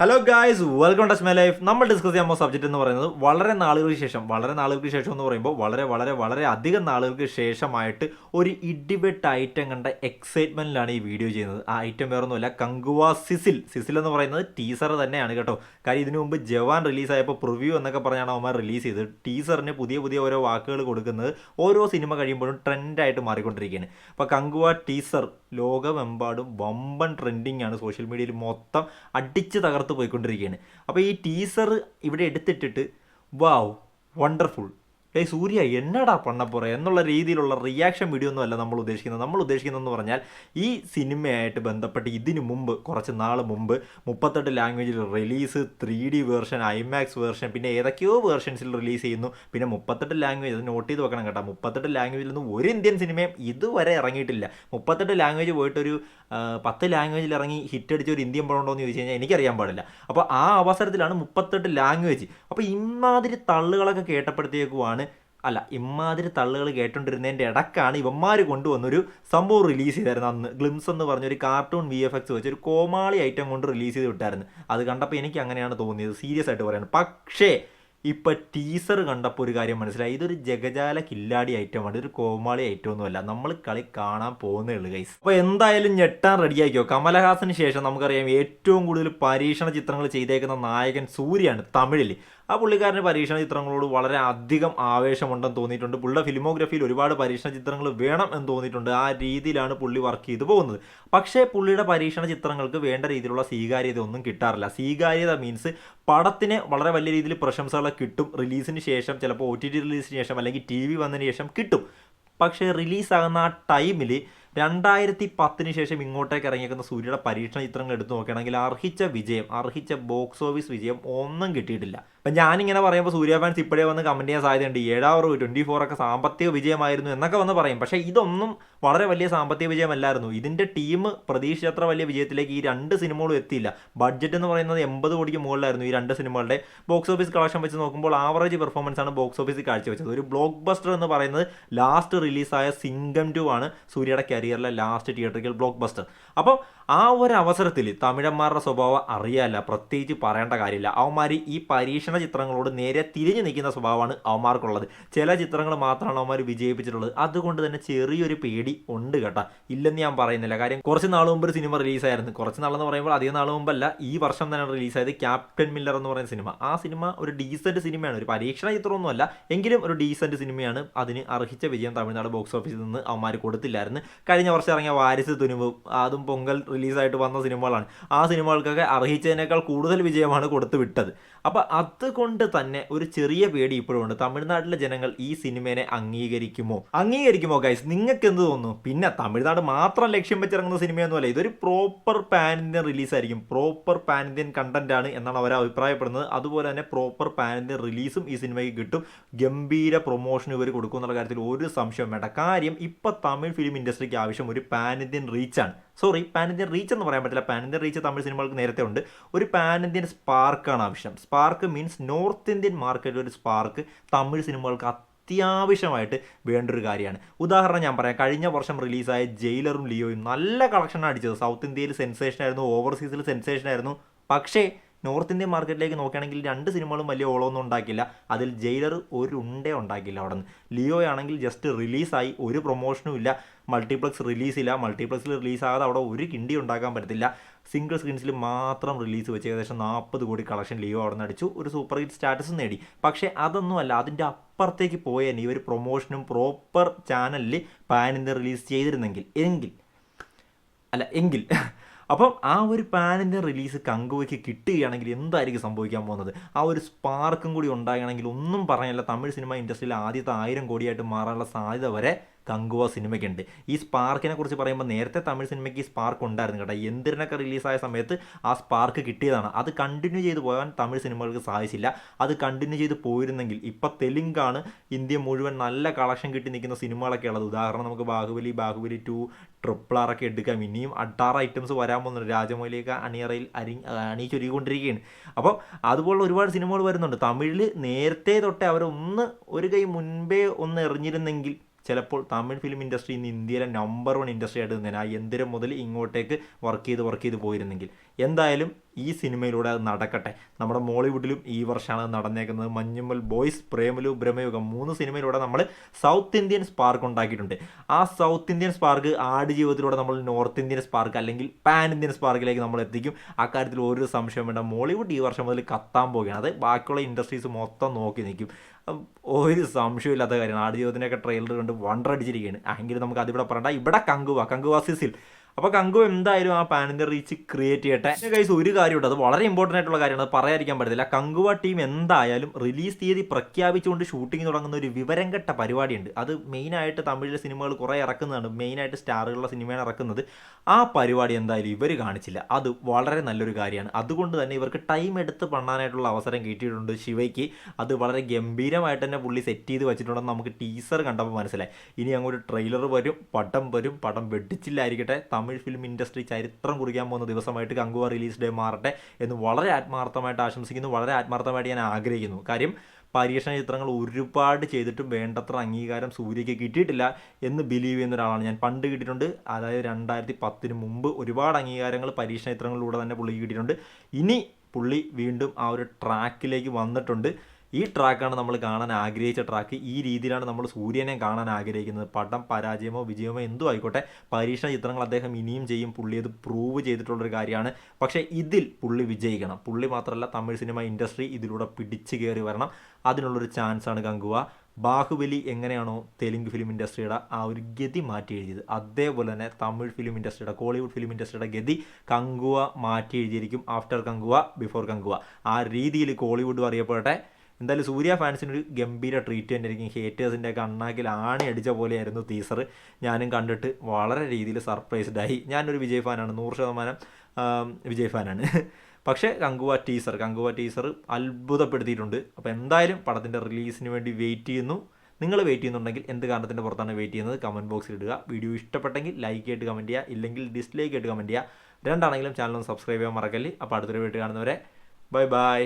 Hello guys welcome to my life നമ്മൾ discuss ചെയ്യാൻ പോകുന്ന സബ്ജക്റ്റ് എന്ന് പറയുന്നത് വളരെ നാളുകൾക്ക് ശേഷം വളരെ നാളുകൾക്ക് ശേഷം എന്ന് പറയുമ്പോൾ വളരെ വളരെ വളരെ അധികം നാളുകൾക്ക് ശേഷമായിട്ട് ഒരു ഇടിവെട്ട് ഐറ്റം കണ്ട എക്സൈറ്റ്മെന്റിലാണ് ഈ വീഡിയോ ചെയ്യുന്നത്. ആ ഐറ്റം വേറൊന്നുമില്ല കങ്കുവ സിസിൽ. സിസിൽ എന്ന് പറയുന്നത് ടീസർ തന്നെയാണ് കേട്ടോ. കാര്യം ഇതിനു മുമ്പ് ജവാൻ റിലീസായപ്പോൾ പ്രിവ്യൂ എന്നൊക്കെ പറഞ്ഞാണ് അവന്മാർ റിലീസ് ചെയ്തത്. ടീസറിന് പുതിയ പുതിയ ഓരോ വാക്കുകൾ കൊടുക്കുന്നത് ഓരോ സിനിമ കഴിയുമ്പോഴും ട്രെൻഡായിട്ട് മാറിക്കൊണ്ടിരിക്കുകയാണ്. അപ്പോൾ കങ്കുവ ടീസർ ലോകമെമ്പാടും വമ്പൻ ട്രെൻഡിങ് ആണ്. സോഷ്യൽ മീഡിയയിൽ മൊത്തം അടിച്ച് തകർത്ത് പോയിക്കൊണ്ടിരിക്കുകയാണ്. അപ്പോൾ ഈ ടീസർ ഇവിടെ എടുത്തിട്ടിട്ട് വാവ് വണ്ടർഫുൾ ഏയ് സൂര്യ എന്നടാ പണ്ണപ്പുറ എന്നുള്ള രീതിയിലുള്ള റിയാക്ഷൻ വീഡിയോ ഒന്നും അല്ല നമ്മൾ ഉദ്ദേശിക്കുന്നത്. നമ്മൾ ഉദ്ദേശിക്കുന്നതെന്ന് പറഞ്ഞാൽ ഈ സിനിമയായിട്ട് ബന്ധപ്പെട്ട് ഇതിനു മുമ്പ് കുറച്ച് നാൾ മുമ്പ് മുപ്പത്തെട്ട് ലാംഗ്വേജിൽ release three D version IMAX version പിന്നെ ഏതൊക്കെയോ വേർഷൻസിൽ റിലീസ് ചെയ്യുന്നു. പിന്നെ മുപ്പത്തെട്ട് ലാംഗ്വേജ് അത് നോട്ട് ചെയ്ത് വെക്കണം കേട്ടോ. മുപ്പത്തെട്ട് ലാംഗ്വേജിൽ നിന്ന് ഒരു ഇന്ത്യൻ സിനിമയും ഇതുവരെ ഇറങ്ങിയിട്ടില്ല. മുപ്പത്തെട്ട് ലാംഗ്വേജ് പോയിട്ടൊരു പത്ത് ലാംഗ്വേജിൽ ഇറങ്ങി ഹിറ്റ് അടിച്ച ഒരു ഇന്ത്യൻ പടം ഉണ്ടോ എന്ന് ചോദിച്ചു കഴിഞ്ഞാൽ എനിക്കറിയാൻ പാടില്ല. അപ്പോൾ ആ അവസരത്തിലാണ് മുപ്പത്തെട്ട് ലാംഗ്വേജ് അപ്പോൾ ഇമാതിരി തള്ളുകളൊക്കെ കേട്ടപ്പോഴത്തേക്കുമാണ് അല്ല ഇമാതിരി തള്ളുകൾ കേട്ടോണ്ടിരുന്നതിന്റെ ഇടക്കാണ് ഇവന്മാർ കൊണ്ടുവന്നൊരു സംഭവം റിലീസ് ചെയ്തായിരുന്നു. അന്ന് ഗ്ലിംസ് എന്ന് പറഞ്ഞൊരു കാർട്ടൂൺ വി എഫ് എക്സ് വെച്ച് ഒരു കോമാളി ഐറ്റം കൊണ്ട് റിലീസ് ചെയ്ത് വിട്ടായിരുന്നു. അത് കണ്ടപ്പോൾ എനിക്ക് അങ്ങനെയാണ് തോന്നിയത്. സീരിയസ് ആയിട്ട് പറയുന്നത് പക്ഷേ ഇപ്പൊ ടീസർ കണ്ടപ്പോൾ ഒരു കാര്യം മനസ്സിലായി. ഇതൊരു ജഗജാല കില്ലാടി ഐറ്റമാണ് ഇതൊരു കോമാളി ഐറ്റം ഒന്നുമല്ല നമ്മൾ കളി കാണാൻ പോകുന്നേ ഉള്ളൂ ഗൈസ് അപ്പോൾ എന്തായാലും ഞെട്ടാൻ റെഡിയാക്കിയോ കമലഹാസന് ശേഷം നമുക്കറിയാം ഏറ്റവും കൂടുതൽ പരീക്ഷണ ചിത്രങ്ങൾ ചെയ്തേക്കുന്ന നായകൻ സൂര്യയാണ് തമിഴിൽ ആ പുള്ളിക്കാരന് പരീക്ഷണ ചിത്രങ്ങളോട് വളരെ അധികം ആവേശമുണ്ടെന്ന് തോന്നിയിട്ടുണ്ട്. പുള്ളിയുടെ ഫിലിമോഗ്രഫിയിൽ ഒരുപാട് പരീക്ഷണ ചിത്രങ്ങൾ വേണം എന്ന് തോന്നിയിട്ടുണ്ട്. ആ രീതിയിലാണ് പുള്ളി വർക്ക് ചെയ്തു പോകുന്നത്. പക്ഷേ പുള്ളിയുടെ പരീക്ഷണ ചിത്രങ്ങൾക്ക് വേണ്ട രീതിയിലുള്ള സ്വീകാര്യത ഒന്നും കിട്ടാറില്ല. സ്വീകാര്യത മീൻസ് പടത്തിന് വളരെ വലിയ രീതിയിൽ പ്രശംസകളൊക്കെ കിട്ടും. റിലീസിന് ശേഷം ചിലപ്പോൾ ഒ ടി ടി റിലീസിന് ശേഷം അല്ലെങ്കിൽ ടി വി വന്നതിന് ശേഷം കിട്ടും. പക്ഷേ റിലീസാകുന്ന ആ ടൈമിൽ രണ്ടായിരത്തി പത്തിന് ശേഷം ഇങ്ങോട്ടേക്ക് ഇറങ്ങിയേക്കുന്ന സൂര്യയുടെ പരീക്ഷണ ചിത്രങ്ങൾ എടുത്തു നോക്കുകയാണെങ്കിൽ അർഹിച്ച വിജയം അർഹിച്ച ബോക്സ് ഓഫീസ് വിജയം ഒന്നും കിട്ടിയിട്ടില്ല. അപ്പം ഞാനിങ്ങനെ പറയുമ്പോൾ സൂര്യ ഫാൻസ് ഇപ്പോഴേ വന്ന് കമന്റ് ചെയ്യാൻ സാധ്യതയുണ്ട്. ഏഴാവറ് ട്വന്റി ഫോർ ഒക്കെ സാമ്പത്തിക വിജയമായിരുന്നു എന്നൊക്കെ വന്ന് പറയും. പക്ഷേ ഇതൊന്നും വളരെ വലിയ സാമ്പത്തിക വിജയമല്ലായിരുന്നു. ഇതിന്റെ ടീം പ്രതീക്ഷിച്ചത്ര വലിയ വിജയത്തിലേക്ക് ഈ രണ്ട് സിനിമകളും എത്തിയില്ല. ബഡ്ജറ്റ് എന്ന് പറയുന്നത് എൺപത് കോടിക്ക് മുകളിലായിരുന്നു ഈ രണ്ട് സിനിമകളുടെ ബോക്സ് ഓഫീസ് കളക്ഷൻ വെച്ച് നോക്കുമ്പോൾ ആവറേജ് പെർഫോമൻസ് ആണ് ബോക്സ് ഓഫീസിൽ കാഴ്ചവെച്ചത്. ഒരു ബ്ലോക്ക് ബസ്റ്റർ എന്ന് പറയുന്നത് ലാസ്റ്റ് റിലീസായ സിംഗം ടു ആണ് സൂര്യയുടെ കരിയറിലെ ലാസ്റ്റ് തിയേറ്ററിക്കൽ ബ്ലോക്ക് ബസ്റ്റർ അപ്പോൾ ആ ഒരു അവസരത്തിൽ തമിഴന്മാരുടെ സ്വഭാവം അറിയാല്ല പ്രത്യേകിച്ച് പറയേണ്ട കാര്യമില്ല. അവന്മാർ ഈ പരീക്ഷണ ചിത്രങ്ങളോട് നേരെ തിരിഞ്ഞു നിൽക്കുന്ന സ്വഭാവമാണ് അവന്മാർക്കുള്ളത്. ചില ചിത്രങ്ങൾ മാത്രമാണ് അവന്മാർ വിജയിപ്പിച്ചിട്ടുള്ളത്. അതുകൊണ്ട് തന്നെ ചെറിയൊരു പേടി ഉണ്ട് കേട്ടോ. ഇല്ലെന്ന് ഞാൻ പറയുന്നില്ല. കാര്യം കുറച്ച് നാൾ മുമ്പ് ഒരു സിനിമ റിലീസായിരുന്നു. കുറച്ച് നാളെന്ന് പറയുമ്പോൾ അധികം നാൾ മുമ്പല്ല ഈ വർഷം തന്നെ റിലീസായത്. ക്യാപ്റ്റൻ മില്ലർ എന്ന് പറയുന്ന സിനിമ. ആ സിനിമ ഒരു ഡീസന്റ് സിനിമയാണ്. ഒരു പരീക്ഷണ ചിത്രമൊന്നുമല്ല. എങ്കിലും ഒരു ഡീസന്റ് സിനിമയാണ്. അതിന് അർഹിച്ച വിജയം തമിഴ്നാട് ബോക്സ് ഓഫീസിൽ നിന്ന് അവന്മാർ കൊടുത്തില്ലായിരുന്നു. കഴിഞ്ഞ വർഷം ഇറങ്ങിയ വാരിസ് തുനുവും അതും പൊങ്കൽ റിലീസായിട്ട് വന്ന സിനിമകളാണ്. ആ സിനിമകൾക്കൊക്കെ അർഹിച്ചതിനേക്കാൾ കൂടുതൽ വിജയമാണ് കൊടുത്തു വിട്ടത് അപ്പോൾ അതുകൊണ്ട് തന്നെ ഒരു ചെറിയ പേടി ഇപ്പോഴും ഉണ്ട് തമിഴ്നാട്ടിലെ ജനങ്ങൾ ഈ സിനിമയെ അംഗീകരിക്കുമോ? അംഗീകരിക്കുമോ ഗൈസ് നിങ്ങൾക്ക് എന്ത് തോന്നുന്നു? പിന്നെ തമിഴ്നാട് മാത്രം ലക്ഷ്യം വെച്ചിറങ്ങുന്ന സിനിമയൊന്നുമല്ല. ഇതൊരു പ്രോപ്പർ പാൻ ഇന്ത്യൻ റിലീസായിരിക്കും പ്രോപ്പർ പാൻ ഇന്ത്യൻ കണ്ടന്റ് ആണ് എന്നാണ് അവർ അഭിപ്രായപ്പെടുന്നത്. അതുപോലെ തന്നെ പ്രോപ്പർ പാൻ ഇന്ത്യൻ റിലീസും ഈ സിനിമയ്ക്ക് കിട്ടും. ഗംഭീര പ്രൊമോഷൻ ഇവർ കൊടുക്കും എന്നുള്ള കാര്യത്തിൽ ഒരു സംശയം വേണ്ട. കാര്യം ഇപ്പോൾ തമിഴ് ഫിലിം ഇൻഡസ്ട്രിക്ക് ആവശ്യം ഒരു പാൻ ഇന്ത്യൻ റീച്ചാണ് സോറി പാൻ ഇന്ത്യൻ റീച്ച് എന്ന് പറയാൻ പറ്റില്ല. പാൻ ഇന്ത്യൻ റീച്ച് തമിഴ് സിനിമകൾക്ക് നേരത്തെ ഉണ്ട്. ഒരു പാൻ ഇന്ത്യൻ സ്പാർക്കാണ് ആവശ്യം. സ്പാർക്ക് മീൻസ് നോർത്ത് ഇന്ത്യൻ മാർക്കറ്റിൽ ഒരു സ്പാർക്ക് തമിഴ് സിനിമകൾക്ക് അത്യാവശ്യമായിട്ട് വേണ്ടൊരു കാര്യമാണ്. ഉദാഹരണം ഞാൻ പറയാം. കഴിഞ്ഞ വർഷം റിലീസായ ജയിലറും ലിയോയും നല്ല കളക്ഷനാണ് അടിച്ചത്. സൗത്ത് ഇന്ത്യയിൽ സെൻസേഷൻ ആയിരുന്നു. ഓവർസീസിൽ സെൻസേഷൻ ആയിരുന്നു. പക്ഷേ നോർത്ത് ഇന്ത്യൻ മാർക്കറ്റിലേക്ക് നോക്കുകയാണെങ്കിൽ രണ്ട് സിനിമകളും വലിയ ഓളമൊന്നും ഉണ്ടാക്കില്ല അതിൽ ജയിലർ ഒരു ഉണ്ടേ ഉണ്ടാക്കില്ല അവിടെ നിന്ന്. ലിയോ ആണെങ്കിൽ ജസ്റ്റ് റിലീസായി ഒരു പ്രൊമോഷനും ഇല്ല. മൾട്ടിപ്ലക്സ് റിലീസില്ല മൾട്ടിപ്ലക്സിൽ റിലീസാകാതെ അവിടെ ഒരു കിണ്ടി ഉണ്ടാക്കാൻ പറ്റത്തില്ല. സിംഗിൾ സ്ക്രീൻസിൽ മാത്രം റിലീസ് വെച്ച് ഏകദേശം നാൽപ്പത് കോടി കളക്ഷൻ ലിയോ അവിടെ നിന്ന് അടിച്ചു. ഒരു സൂപ്പർ ഹിറ്റ് സ്റ്റാറ്റസ് നേടി. പക്ഷേ അതൊന്നുമല്ല അതിന്റെ അപ്പുറത്തേക്ക് പോയാൽ ഇവർ പ്രൊമോഷനും പ്രോപ്പർ ചാനലിൽ പാൻ ഇന്ത്യ റിലീസ് ചെയ്തിരുന്നെങ്കിൽ എങ്കിൽ അല്ല എങ്കിൽ അപ്പം ആ ഒരു പാനിന്റെ റിലീസ് കങ്കുവയ്ക്ക് കിട്ടുകയാണെങ്കിൽ എന്തായിരിക്കും സംഭവിക്കാൻ പോകുന്നത്? ആ ഒരു സ്പാർക്കും കൂടി ഉണ്ടാകണമെങ്കിൽ ഒന്നും പറയാനില്ല. തമിഴ് സിനിമ ഇൻഡസ്ട്രിയിൽ ആദ്യത്തെ ആയിരം കോടിയായിട്ട് മാറാനുള്ള സാധ്യത വരെ കങ്കുവ സിനിമയ്ക്കുണ്ട്. ഈ സ്പാർക്കിനെ കുറിച്ച് പറയുമ്പോൾ നേരത്തെ തമിഴ് സിനിമയ്ക്ക് ഈ സ്പാർക്ക് ഉണ്ടായിരുന്നു കേട്ടോ. എന്തിനൊക്കെ റിലീസായ സമയത്ത് ആ സ്പാർക്ക് കിട്ടിയതാണ്. അത് കണ്ടിന്യൂ ചെയ്തു പോകാൻ തമിഴ് സിനിമകൾക്ക് സാധിച്ചില്ല. അത് കണ്ടിന്യൂ ചെയ്ത് പോയിരുന്നെങ്കിൽ ഇപ്പം തെലുങ്കാണ് ഇന്ത്യ മുഴുവൻ നല്ല കളക്ഷൻ കിട്ടി നിൽക്കുന്ന സിനിമകളൊക്കെ ഉള്ളത്. ഉദാഹരണം നമുക്ക് Baahubali Baahubali two triple R ഒക്കെ എടുക്കാം. ഇനിയും അട്ടാറ് ഐറ്റംസ് വരാൻ പോകുന്നുണ്ട്. രാജമൗലിയൊക്കെ അണിയറയിൽ അരി അണിയിച്ചൊരുക്കൊണ്ടിരിക്കുകയാണ് അപ്പോൾ അതുപോലുള്ള ഒരുപാട് സിനിമകൾ വരുന്നുണ്ട്. തമിഴിൽ നേരത്തെ തൊട്ടേ അവരൊന്ന് ഒരു കൈ മുൻപേ ഒന്ന് എറിഞ്ഞിരുന്നെങ്കിൽ ചിലപ്പോൾ തമിഴ് ഫിലിം ഇൻഡസ്ട്രി ഇന്ന് ഇന്ത്യയിലെ നമ്പർ വൺ ഇൻഡസ്ട്രി ആയിട്ട് നിന്നേനെ. ആ യന്ത്രം മുതൽ ഇങ്ങോട്ടേക്ക് വർക്ക് ചെയ്ത് വർക്ക് ചെയ്ത് പോയിരുന്നെങ്കിൽ. എന്തായാലും ഈ സിനിമയിലൂടെ അത് നടക്കട്ടെ. നമ്മുടെ മോളിവുഡിലും ഈ വർഷമാണ് നടന്നേക്കുന്നത്. മഞ്ഞുമ്മൽ ബോയ്സ് പ്രേമലു ബ്രഹ്മയുഗം മൂന്ന് സിനിമയിലൂടെ നമ്മൾ സൗത്ത് ഇന്ത്യൻ സ്പാർക്ക് ഉണ്ടാക്കിയിട്ടുണ്ട്. ആ സൗത്ത് ഇന്ത്യൻ സ്പാർക്ക് ആട് ജീവിതത്തിലൂടെ നമ്മൾ നോർത്ത് ഇന്ത്യൻ സ്പാർക്ക് അല്ലെങ്കിൽ പാൻ ഇന്ത്യൻ സ്പാർക്കിലേക്ക് നമ്മൾ എത്തിക്കും. അക്കാര്യത്തിൽ ഒരു സംശയം വേണ്ട. മോളിവുഡ് ഈ വർഷം മുതൽ കത്താൻ പോവുകയാണ്. അത് ബാക്കിയുള്ള ഇൻഡസ്ട്രീസ് മൊത്തം നോക്കി നിൽക്കും. ഒരു സംശയമില്ലാത്ത കാര്യമാണ്. ആടുജീവിതത്തിന്റെയൊക്കെ ട്രെയിലർ കണ്ട് വണ്ടർ അടിച്ചിരിക്കുകയാണ് എങ്കിലും നമുക്ക് അതിവിടെ പറയണ്ട. ഇവിടെ കങ്കുവ. കങ്കുവ സിസിൽ. അപ്പോൾ കങ്കു എന്തായാലും ആ പാനിന്റെ റീച്ച് ക്രിയേറ്റ് ചെയ്യട്ടെ. കൈസ് ഒരു കാര്യം ഉണ്ട് അത് വളരെ ഇമ്പോർട്ടന്റ് ആയിട്ടുള്ള കാര്യമാണ്. അത് പറയാതിരിക്കാൻ പറ്റത്തില്ല. കങ്കുവ ടീം എന്തായാലും റിലീസ് തീയതി പ്രഖ്യാപിച്ചുകൊണ്ട് ഷൂട്ടിംഗ് തുടങ്ങുന്ന ഒരു വിവരം കെട്ട പരിപാടിയുണ്ട്. അത് മെയിനായിട്ട് തമിഴിലെ സിനിമകൾ കുറേ ഇറക്കുന്നതാണ്. മെയിനായിട്ട് സ്റ്റാറുകളുടെ സിനിമയാണ് ഇറക്കുന്നത്. ആ പരിപാടി എന്തായാലും ഇവർ കാണിച്ചില്ല. അത് വളരെ നല്ലൊരു കാര്യമാണ്. അതുകൊണ്ട് തന്നെ ഇവർക്ക് ടൈം എടുത്ത് പണ്ണാനായിട്ടുള്ള അവസരം കിട്ടിയിട്ടുണ്ട് ശിവയ്ക്ക്. അത് വളരെ ഗംഭീരമായിട്ട് തന്നെ പുള്ളി സെറ്റ് ചെയ്ത് വെച്ചിട്ടുണ്ടെന്ന് നമുക്ക് ടീസർ കണ്ടപ്പോൾ മനസ്സിലായി. ഇനി അങ്ങോട്ട് ട്രെയിലർ വരും പടം വരും. പടം വെടിച്ചില്ലായിരിക്കട്ടെ തമിഴ് ഫിലിം ഇൻഡസ്ട്രി ചരിത്രം കുറിക്കാൻ പോകുന്ന ദിവസമായിട്ട് കങ്കുവ റിലീസ് ഡേ മാറട്ടെ എന്ന് വളരെ ആത്മാർത്ഥമായിട്ട് ആശംസിക്കുന്നു. വളരെ ആത്മാർത്ഥമായിട്ട് ഞാൻ ആഗ്രഹിക്കുന്നു. കാര്യം പരീക്ഷണ ചിത്രങ്ങൾ ഒരുപാട് ചെയ്തിട്ടും വേണ്ടത്ര അംഗീകാരം സൂര്യയ്ക്ക് കിട്ടിയിട്ടില്ല എന്ന് ബിലീവ് ചെയ്യുന്ന ഒരാളാണ് ഞാൻ. പണ്ട് കിട്ടിയിട്ടുണ്ട്. അതായത് രണ്ടായിരത്തി പത്തിന് മുമ്പ് ഒരുപാട് അംഗീകാരങ്ങൾ പരീക്ഷണ ചിത്രങ്ങളിലൂടെ തന്നെ പുള്ളിക്ക് കിട്ടിയിട്ടുണ്ട്. ഇനി പുള്ളി വീണ്ടും ആ ഒരു ട്രാക്കിലേക്ക് വന്നിട്ടുണ്ട്. ഈ ട്രാക്കാണ് നമ്മൾ കാണാൻ ആഗ്രഹിച്ച ട്രാക്ക്. ഈ രീതിയിലാണ് നമ്മൾ സൂര്യനെ കാണാൻ ആഗ്രഹിക്കുന്നത്. പടം പരാജയമോ വിജയമോ എന്തോ ആയിക്കോട്ടെ. പരീക്ഷണ ചിത്രങ്ങൾ അദ്ദേഹം ഇനിയും ചെയ്യും. പുള്ളി അത് പ്രൂവ് ചെയ്തിട്ടുള്ളൊരു കാര്യമാണ്. പക്ഷേ ഇതിൽ പുള്ളി വിജയിക്കണം. പുള്ളി മാത്രമല്ല തമിഴ് സിനിമ ഇൻഡസ്ട്രി ഇതിലൂടെ പിടിച്ചു കയറി വരണം. അതിനുള്ളൊരു ചാൻസാണ് കങ്കുവ ബാഹുബലി എങ്ങനെയാണോ തെലുങ്ക് ഫിലിം ഇൻഡസ്ട്രിയുടെ ആ ഒരു ഗതി മാറ്റി എഴുതിയത്. അതേപോലെ തന്നെ തമിഴ് ഫിലിം ഇൻഡസ്ട്രിയുടെ കോളിവുഡ് ഫിലിം ഇൻഡസ്ട്രിയുടെ ഗതി കങ്കുവ മാറ്റി എഴുതിയിരിക്കും ആഫ്റ്റർ കങ്കുവ ബിഫോർ കങ്കുവ ആ രീതിയിൽ കോളിവുഡ് അറിയപ്പെടട്ടെ. എന്തായാലും സൂര്യ ഫാൻസിന് ഒരു ഗംഭീര ട്രീറ്റ് തന്നെ ആയിരിക്കും ഹേറ്റേഴ്സിന്റെ കണ്ണാക്കിൽ ആണി അടിച്ച പോലെയായിരുന്നു ടീസർ ഞാനും കണ്ടിട്ട് വളരെ രീതിയിൽ സർപ്രൈസ്ഡ് ആയി. ഞാനൊരു വിജയ് ഫാനാണ് നൂറ് ശതമാനം വിജയ് ഫാനാണ്. പക്ഷേ കങ്കുവ ടീസർ കങ്കുവ ടീസർ അത്ഭുതപ്പെടുത്തിയിട്ടുണ്ട്. അപ്പോൾ എന്തായാലും പടത്തിന്റെ റിലീസിന് വേണ്ടി വെയിറ്റ് ചെയ്യുന്നു. നിങ്ങൾ വെയിറ്റ് ചെയ്യുന്നുണ്ടെങ്കിൽ എന്ത് കാരണത്തിന്റെ പുറത്താണ് വെയിറ്റ് ചെയ്യുന്നത്? കമന്റ് ബോക്സിൽ ഇടുക. വീഡിയോ ഇഷ്ടപ്പെട്ടെങ്കിൽ ലൈക്ക് ആയിട്ട് കമന്റ് ചെയ്യുക. ഇല്ലെങ്കിൽ ഡിസ്ലൈക്ക് ആയിട്ട് കമന്റ് ചെയ്യുക. രണ്ടാണെങ്കിലും ചാനൽ ഒന്ന് സബ്സ്ക്രൈബ് ചെയ്യാൻ മറക്കല്ലേ. അപ്പോൾ അടുത്തൊരു വീട്ടിൽ കാണുന്നവരെ ബൈ ബൈ